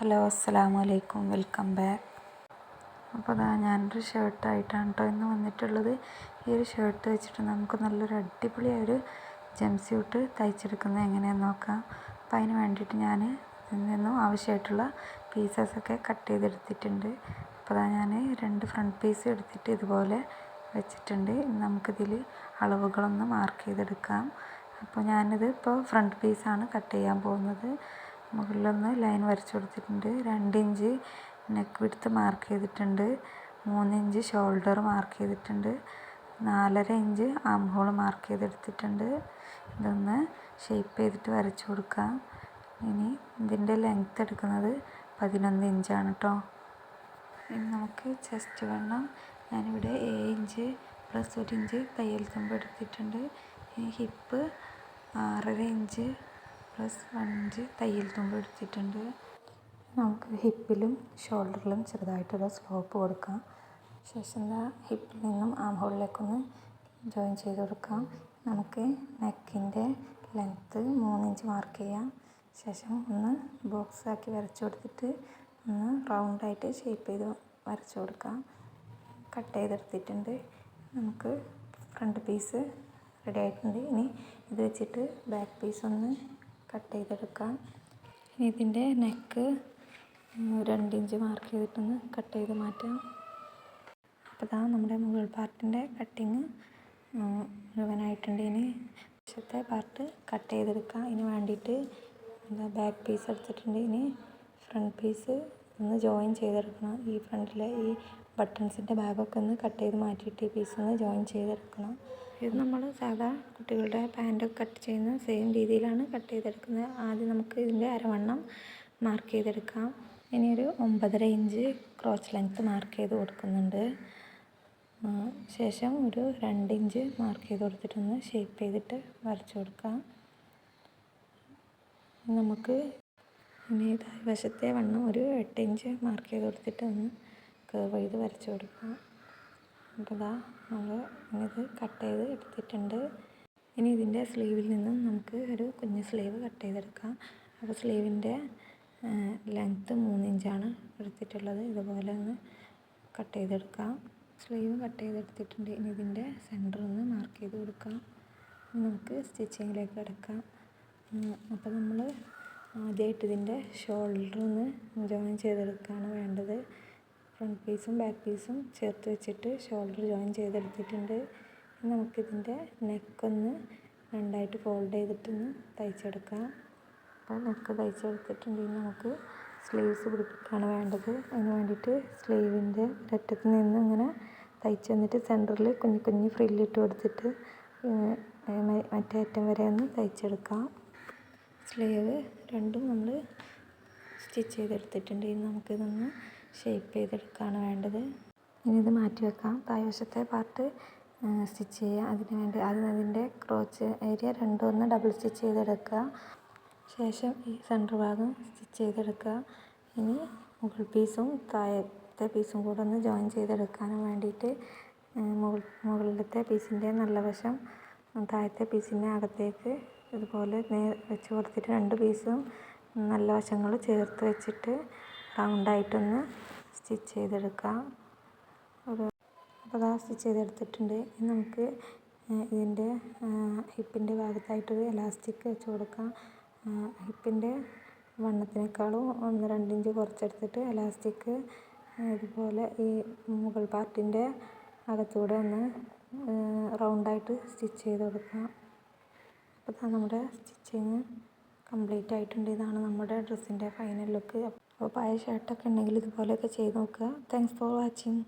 Hello അസ്സലാമു അലൈക്കും welcome back. അപ്പോൾ അതാ ഞാനൊരു ഷർട്ടായിട്ടാണ് കേട്ടോ ഇന്ന് വന്നിട്ടുള്ളത്. ഈ ഒരു ഷർട്ട് വെച്ചിട്ട് നമുക്ക് നല്ലൊരു അടിപൊളിയായ ഒരു ജംസ്യൂട്ട് തയ്ച്ചെടുക്കുന്നത് എങ്ങനെയാണെന്ന് നോക്കാം. അപ്പോൾ അതിന് വേണ്ടിയിട്ട് ഞാൻ ഇതിൽ നിന്നും ആവശ്യമായിട്ടുള്ള പീസസൊക്കെ കട്ട് ചെയ്തെടുത്തിട്ടുണ്ട്. അപ്പോൾ അതാ ഞാൻ രണ്ട് ഫ്രണ്ട് പീസ് എടുത്തിട്ട് ഇതുപോലെ വെച്ചിട്ടുണ്ട്. നമുക്കിതിൽ അളവുകളൊന്ന് മാർക്ക് ചെയ്തെടുക്കാം. അപ്പോൾ ഞാനിത് ഇപ്പോൾ ഫ്രണ്ട് പീസാണ് കട്ട് ചെയ്യാൻ പോകുന്നത്. മുകളിലൊന്ന് ലൈൻ വരച്ചു കൊടുത്തിട്ടുണ്ട്. രണ്ട് ഇഞ്ച് നെക്ക് വിടുത്ത് മാർക്ക് ചെയ്തിട്ടുണ്ട്. മൂന്നിഞ്ച് ഷോൾഡർ മാർക്ക് ചെയ്തിട്ടുണ്ട്. നാലര ഇഞ്ച് ആം ഹോൾ മാർക്ക് ചെയ്തെടുത്തിട്ടുണ്ട്. ഇതൊന്ന് ഷേപ്പ് ചെയ്തിട്ട് വരച്ചു കൊടുക്കാം. ഇനി ഇതിന്റെ ലെങ്ത്ത് എടുക്കുന്നത് പതിനൊന്ന് ഇഞ്ചാണ് കേട്ടോ ഇനി നമുക്ക് ചെസ്റ്റ് വണ്ണം. ഞാനിവിടെ ഏഴ് ഇഞ്ച് പ്ലസ് ഒരു ഇഞ്ച് തയ്യൽ തുമ്പ് എടുത്തിട്ടുണ്ട്. ഇനി ഹിപ്പ് ആറര ഇഞ്ച് പ്ലസ് വൺ ഇഞ്ച് തയ്യൽ തുമ്പ് എടുത്തിട്ടുണ്ട്. നമുക്ക് ഹിപ്പിലും ഷോൾഡറിലും ചെറുതായിട്ടൊരു സ്ലോപ്പ് കൊടുക്കാം. ശേഷം എന്താ ഹിപ്പിൽ നിന്നും ആം ഹോളിലേക്കൊന്ന് ജോയിൻ ചെയ്ത് കൊടുക്കാം. നമുക്ക് നെക്കിന്റെ ലെങ്ത്ത് മൂന്ന് ഇഞ്ച് മാർക്ക് ചെയ്യാം. ശേഷം ഒന്ന് ബോക്സ് ആക്കി വരച്ചു കൊടുത്തിട്ട് ഒന്ന് റൗണ്ടായിട്ട് ഷേപ്പ് ചെയ്ത് വരച്ചു കൊടുക്കാം. കട്ട് ചെയ്തെടുത്തിട്ടുണ്ട്. നമുക്ക് ഫ്രണ്ട് പീസ് റെഡി ആയിട്ടുണ്ട്. ഇനി ഇത് വെച്ചിട്ട് ബാക്ക് പീസ് ഒന്ന് കട്ട് ചെയ്തെടുക്കാം ഇനി ഇതിന്റെ നെക്ക് രണ്ട് ഇഞ്ച് മാർക്ക് ചെയ്തിട്ടൊന്ന് കട്ട് ചെയ്ത് മാറ്റാം. അപ്പോൾ ഇതാ നമ്മുടെ മുകൾ പാർട്ടിന്റെ കട്ടിങ് മുഴുവനായിട്ടുണ്ട്. ഇനി വശത്തെ പാർട്ട് കട്ട് ചെയ്തെടുക്കാം ഇതിന് വേണ്ടിയിട്ട് എന്താ ബാക്ക് പീസ് എടുത്തിട്ടുണ്ട് ഇനി ഫ്രണ്ട് പീസ് ഒന്ന് ജോയിൻ ചെയ്തെടുക്കണം. ഈ ഫ്രണ്ടിലെ ഈ ബട്ടൺസിന്റെ ബാഗൊക്കെ ഒന്ന് കട്ട് ചെയ്ത് മാറ്റിയിട്ട് ഈ പീസ് ഒന്ന് ജോയിൻ ചെയ്തെടുക്കണം. ഇത് നമ്മൾ സാധാ കുട്ടികളുടെ പാന്റൊക്കെ കട്ട് ചെയ്യുന്ന സെയിം രീതിയിലാണ് കട്ട് ചെയ്തെടുക്കുന്നത്. ആദ്യം നമുക്ക് ഇതിന്റെ അരവണ്ണം മാർക്ക് ചെയ്തെടുക്കാം. ഇനി ഒരു ഒമ്പതര ഇഞ്ച് ക്രോച്ച് ലെങ്ത്ത് മാർക്ക് ചെയ്ത് കൊടുക്കുന്നുണ്ട്. ശേഷം ഒരു രണ്ട് ഇഞ്ച് മാർക്ക് ചെയ്ത് കൊടുത്തിട്ടൊന്ന് ഷേപ്പ് ചെയ്തിട്ട് വരച്ചു കൊടുക്കാം. നമുക്ക് ഇനി വശത്തെ വണ്ണം ഒരു എട്ട് ഇഞ്ച് മാർക്ക് ചെയ്ത് കൊടുത്തിട്ട് ഒന്ന് കേർവ് ചെയ്ത് വരച്ചു കൊടുക്കുക. അപ്പോൾ ഇതാ നമ്മൾ ഇത് കട്ട് ചെയ്ത് എടുത്തിട്ടുണ്ട്. ഇനി ഇതിന്റെ സ്ലീവിൽ നിന്നും നമുക്ക് ഒരു കുഞ്ഞ് സ്ലീവ് കട്ട് ചെയ്തെടുക്കാം. അപ്പോൾ സ്ലീവിന്റെ ലെങ്ത്ത് മൂന്ന് ഇഞ്ചാണ് എടുത്തിട്ടുള്ളത്. ഇതുപോലെ ഒന്ന് കട്ട് ചെയ്തെടുക്കാം. സ്ലീവ് കട്ട് ചെയ്തെടുത്തിട്ടുണ്ട്. ഇനി ഇതിന്റെ സെന്റർ ഒന്ന് മാർക്ക് ചെയ്ത് കൊടുക്കാം. നമുക്ക് സ്റ്റിച്ചിങ്ങിലേക്ക് കിടക്കാം. അപ്പോൾ നമ്മൾ ആദ്യമായിട്ട് ഇതിന്റെ ഷോൾഡർ ഒന്ന് ജോയിൻ ചെയ്തെടുക്കുകയാണ് വേണ്ടത്. ഫ്രണ്ട് പീസും ബാക്ക് പീസും ചേർത്ത് വെച്ചിട്ട് ഷോൾഡർ ജോയിൻ ചെയ്തെടുത്തിട്ടുണ്ട്. നമുക്കിതിന്റെ നെക്കൊന്ന് രണ്ടായിട്ട് ഫോൾഡ് ചെയ്തിട്ടൊന്ന് തയ്ച്ചെടുക്കാം. അപ്പോൾ നെക്ക് തയ്ച്ചെടുത്തിട്ടുണ്ടെങ്കിൽ നമുക്ക് സ്ലീവ്സ് പിടിപ്പിക്കുകയാണ് വേണ്ടത്. അതിന് വേണ്ടിയിട്ട് സ്ലീവിന്റെ ഒരറ്റത്ത് നിന്ന് ഇങ്ങനെ തയ്ച്ച് വന്നിട്ട് സെന്ററിൽ കുഞ്ഞു കുഞ്ഞു ഫ്രില്ലിട്ട് കൊടുത്തിട്ട് മറ്റേ അറ്റം വരെ ഒന്ന് തയ്ച്ചെടുക്കാം. സ്ലീവ് രണ്ടും നമ്മൾ സ്റ്റിച്ച് ചെയ്തെടുത്തിട്ടുണ്ടെങ്കിൽ നമുക്കിതൊന്ന് ഷേപ്പ് ചെയ്തെടുക്കുകയാണ് വേണ്ടത്. ഇനി ഇത് മാറ്റി വെക്കാം. താഴ്വശത്തെ പാർട്ട് സ്റ്റിച്ച് ചെയ്യുക. അതിന് വേണ്ടി അത് അതിന്റെ ക്രോച്ച് ഏരിയ രണ്ടും ഒന്ന് ഡബിൾ സ്റ്റിച്ച് ചെയ്തെടുക്കുക. ശേഷം ഈ സെന്റർ ഭാഗം സ്റ്റിച്ച് ചെയ്തെടുക്കുക. ഇനി മുകൾ പീസും താഴത്തെ പീസും കൂടെ ഒന്ന് ജോയിൻ ചെയ്തെടുക്കാനും വേണ്ടിയിട്ട് മുകൾ മുകളിലത്തെ പീസിന്റെ നല്ല വശം താഴത്തെ പീസിന്റെ അകത്തേക്ക് ഇതുപോലെ നേ വെച്ച് കൊടുത്തിട്ട് രണ്ട് പീസും നല്ല വശങ്ങൾ ചേർത്ത് വെച്ചിട്ട് റൗണ്ടായിട്ടൊന്ന് സ്റ്റിച്ച് ചെയ്തെടുക്കാം. ഒരു അപ്പോൾ അതാ സ്റ്റിച്ച് ചെയ്തെടുത്തിട്ടുണ്ട്. ഇനി നമുക്ക് ഇതിന്റെ ഹിപ്പിന്റെ ഭാഗത്തായിട്ടൊരു എലാസ്റ്റിക് വെച്ച് കൊടുക്കാം. ഹിപ്പിന്റെ വണ്ണത്തിനേക്കാളും ഒന്ന് രണ്ട് ഇഞ്ച് കുറച്ചെടുത്തിട്ട് എലാസ്റ്റിക് ഇതുപോലെ ഈ മുകൾ പാർട്ടിന്റെ അകത്തൂടെ ഒന്ന് റൗണ്ടായിട്ട് സ്റ്റിച്ച് ചെയ്ത് കൊടുക്കാം. അപ്പോൾ നമ്മുടെ സ്റ്റിച്ചിങ് കംപ്ലീറ്റ് ആയിട്ടുണ്ട് ഇതാണ് നമ്മുടെ ഡ്രസ്സിന്റെ ഫൈനൽ ലുക്ക്. അപ്പോൾ പഴയ ഷർട്ടൊക്കെ ഉണ്ടെങ്കിൽ ഇതുപോലെയൊക്കെ ചെയ്ത് നോക്കുക. Thanks for watching